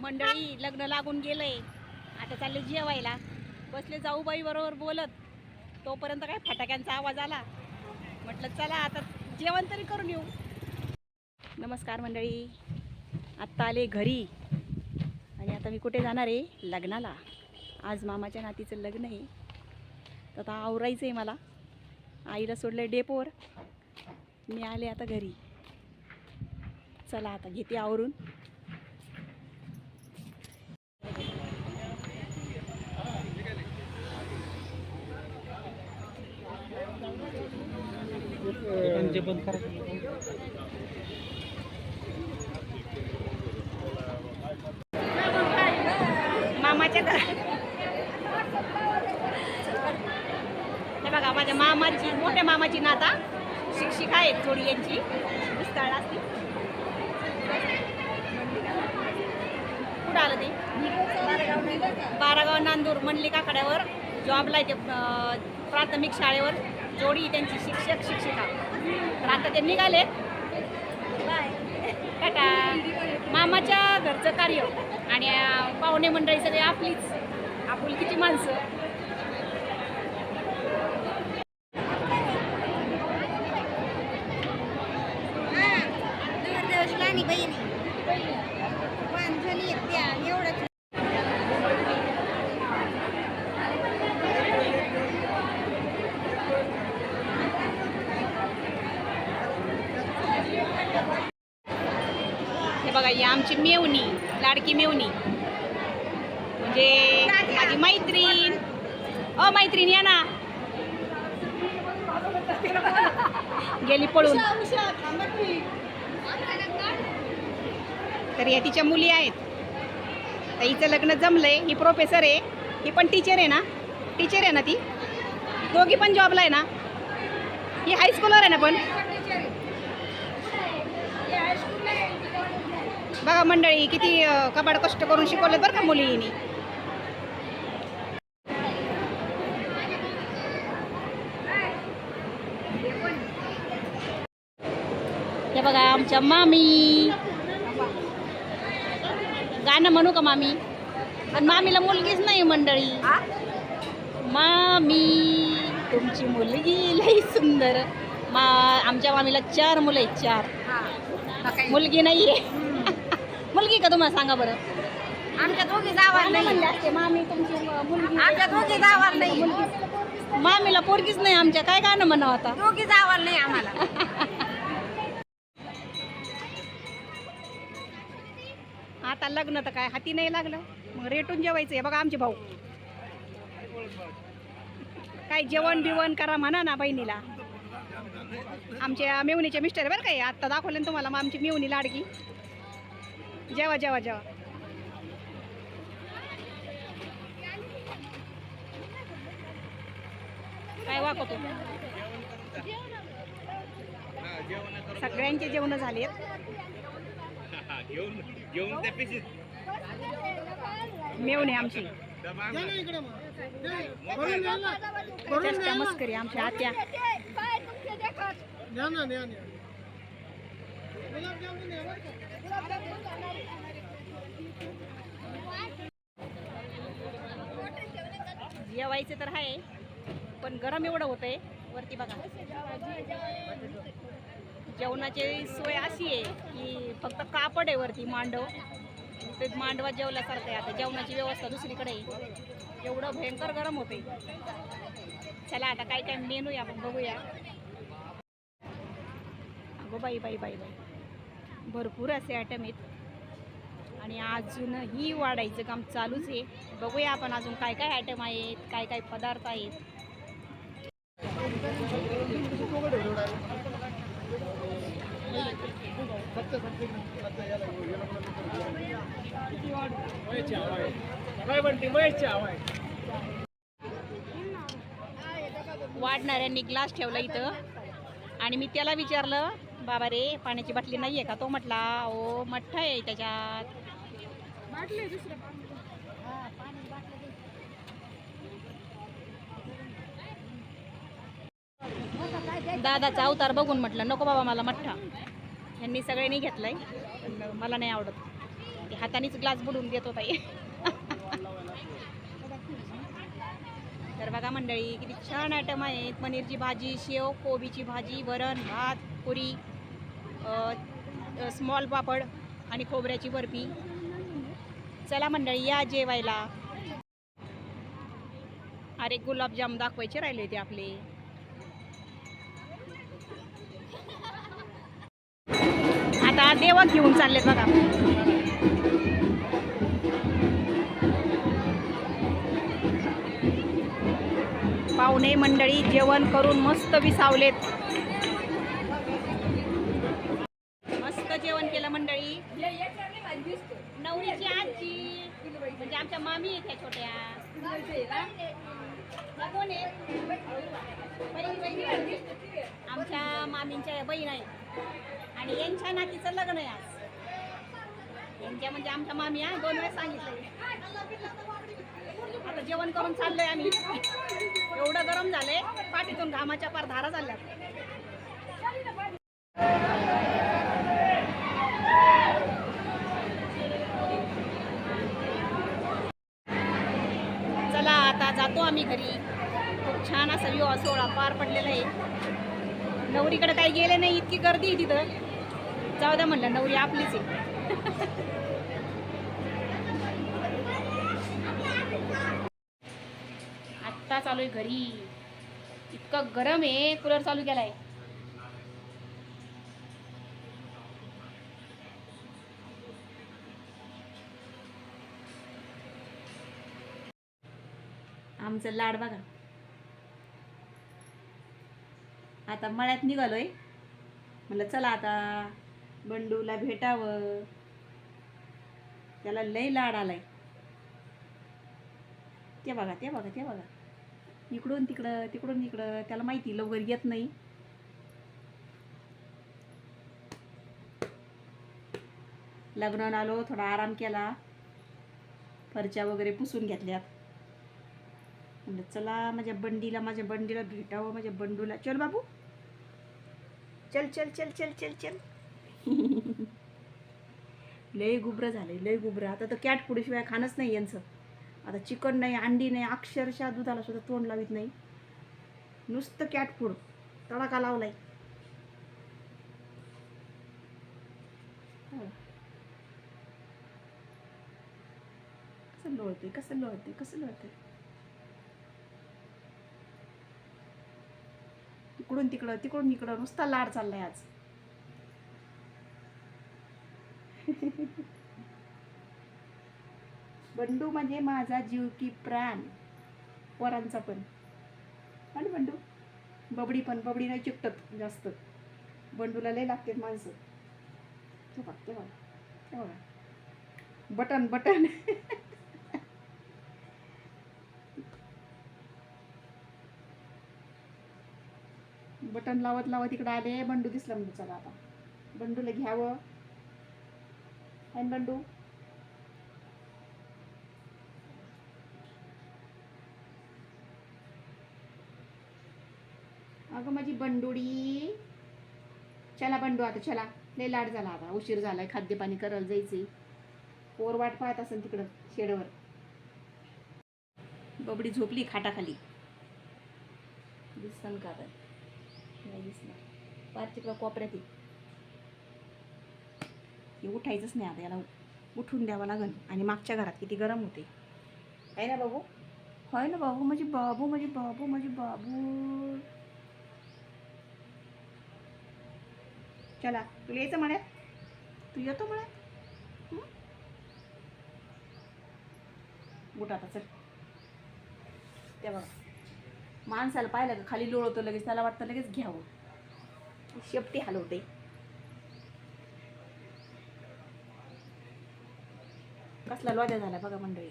मंडळी लग्न लागून गेलंय. आता चालले जेवायला. बसले जाऊबाई बरोबर बोलत. तोपर्यंत काय फटाक्यांचा आवाज आला. म्हटलं चला आता जेवण तरी करून येऊ. नमस्कार मंडळी. आत्ता आले घरी. आणि आता मी कुठे जाणार आहे? लग्नाला. आज मामाच्या नातीचं लग्न आहे. तर आता आवरायचं आहे मला. आईला सोडलं डेपोवर. मी आले आता घरी. चला आता घेते आवरून. जे बंद करायचं मामाच्या हे बघा माझ्या मामाची मोठ्या मामाची नाता. शिक्षिका आहेत थोडी यांची. स्थळ असते कुठं आलं ते? बारागाव नांदूर मंडलिका कड्यावर. जॉबला आहे ते प्राथमिक शाळेवर. जोडी त्यांची शिक्षक शिक्षिका. तर आता ते निघाले. टाटा. मामाच्या घरचं कार्य. आणि पाहुणे मंडळी सगळे आपलीच आपुलकीची माणसं लहानी बहिणी माणसाली त्या एवढंच हे बघा ही आमची मेवणी लाडकी मेवणी. म्हणजे माझी मैत्रीण. अ मैत्रीण या ना. गेली पळून. तर या तिच्या मुली आहेत. तर हिचं लग्न जमलंय. ही प्रोफेसर आहे. ही पण टीचर आहे ना. टीचर आहे ना ती? दोघी पण जॉबला आहे ना. ही हायस्कूलवर आहे ना पण. बघा मंडळी किती कबाड कष्ट करून शिकवले बरं का मुलींनी. हे बघा आमच्या मामी. गाणं म्हणू का मामी? आणि मामीला मुलगीच नाही मंडळी. मामी तुमची मुलगी लई सुंदर. मा आमच्या मामीला चार मुलं आहेत चार. मुलगी नाहीये. मुलगी का तुम्हाला सांगा बरं? आमच्या दोघी जावार नाही. असते, मामी तुमची म- मुलगी आमच्या दोघी जावार नाही. मामीला पोरगीच नाही आमच्या. काय गाणं म्हणावं आता? दोघी जावार नाही आम्हाला. आता लग्न तर काय हाती नाही लागलं. मग रेटून जेवायचं आहे बघा आमचे भाऊ. काय जेवण बिवण करा म्हणा ना बहिणीला. आमच्या मेवणीचे मिस्टर बरं काय आत्ता दाखवले ना तुम्हाला मग आमची मेवणी लाडकी. जेवा जेवा जेवा. काय वाकतो सगळ्यांचे जेवण पिशीत. मेवणी आमची. मस्करी आमच्या आत्या. जेवायचं तर आहे पण गरम एवढं होतंय वरती बघा. जेवणाची सोय अशी आहे की फक्त कापड आहे वरती मांडव. ते मांडवा जेवल्यासारखं आहे आता जेवणाची व्यवस्था दुसरीकडे आहे. एवढं भयंकर गरम होते चला आता काय काय मेनू आहे आपण बघूया. अगो बाई बाई बाई बाई. भरपूर असे आयटम आहेत. आणि अजूनही वाढायचं काम चालूच आहे. बघूया आपण अजून काय काय आयटम आहेत काय काय पदार्थ आहेत. वाढणाऱ्यांनी ग्लास ठेवला इथं. आणि मी त्याला विचारलं बाबा रे पाण्याची बाटली नाही आहे का? तो म्हटला ओ मठ्ठा आहे त्याच्यात. दादाचा अवतार बघून म्हटलं नको बाबा मला मठ्ठा. यांनी सगळ्यांनी घेतलाय मला नाही आवडत. हातानेच ग्लास बुडून देत होता. तर बघा मंडळी किती छान आयटम आहेत. पनीरची भाजी शेव कोबीची भाजी वरण भात पुरी. स्मॉल पापड आणि खोबऱ्याची बर्फी. चला मंडळी या जेवायला. अरे गुलाबजाम दाखवायचे राहिले ते आपले. आता देवात घेऊन चाललेत बघा. पाहुणे मंडळी जेवण करून मस्त विसावलेत मस्त जेवण केलं मंडळी? नवरीची आजी म्हणजे आमच्या मामी आहेत ह्या छोट्या. आमच्या मामींच्या बहीण आहेत. आणि यांच्या नातीचं लग्न आहे आज. यांच्या म्हणजे आमच्या मामी हा दोन वेळेस सांगितलंय. आता जेवण करून चाललोय आम्ही. एवढं गरम झालंय. पाठीतून घामाच्या पार धारा चालल्या चला आता जातो आम्ही घरी. खूप छान असा विवाह सोहळा पार पडलेला आहे. नवरीकडे काही गेले नाही इतकी गर्दी आहे तिथं. जाऊ द्या म्हणलं नवरी आपलीच आहे. आत्ता चालू आहे घरी. इतकं गरम आहे कूलर चालू केला आहे आमचं लाड बघा. आता मळ्यात निघालोय. म्हणलं चला आता बंडूला भेटावं. त्याला लय लाड आलाय. ते बघा ते बघा ते बघा. इकडून तिकडं तिकडून इकडं त्याला माहिती लवकर येत नाही. लग्नाला आलो थोडा आराम केला. फरच्या वगैरे पुसून घेतल्यात. म्हणलं चला माझ्या बंडीला माझ्या बंडीला भेटावं माझ्या बंडूला. चल बाबू. चल चल चल चल चल चल. लय गुबरं झालंय लय गुबरं. आता तर कॅट शिवाय खाणंच नाही यांचं. आता चिकन नाही अंडी नाही अक्षरशः दुधाला सुद्धा तोंड लावित नाही. नुसतं कॅट फूड तडाका लावलाय. कसं लोळते कसं लोळते कसं लोळते इकडून तिकडं तिकडून इकडं नुसता लाड चाललाय आज. बंडू म्हणजे माझा जीव की प्राण. वरांचा पण. आणि बंडू? बबडी पण बबडी नाही चिकटत जास्त. बंडूला लय लागते माणसं. ते बघ ते बघा. Button button. बटन लावत लावत इकडे आले. बंडू दिसला म्हणजे चला आता. बंडूला घ्यावं. आणि बंडू? अगं माझी बंडुडी. चला बंडू आता चला. लय लाड झाला आता. उशीर झालाय. खाद्यपाणी करायला जायचे पोर वाट पाहत असेल तिकडं शेडवर. बबडी झोपली खाटाखाली. दिसन का नाही दिसणार. पार तिकडं कोपऱ्यात हे उठायचंच नाही आता याला उठून द्यावं लागेल आणि मागच्या घरात किती गरम होते. आहे ना बाबू? होय ना बाबू? म्हणजे बाबू म्हणजे बाबू म्हणजे बाबू. चला तुला यायचं म्हण्यात तू येतो म्हणत हं? उठ आता चल. त्या बघा. माणसाला पाहिलं का खाली लोळवतो लगेच त्याला वाटतं लगेच घ्यावं. शेपटी हलवते कसला लॉजा झाला बघा मंडळी.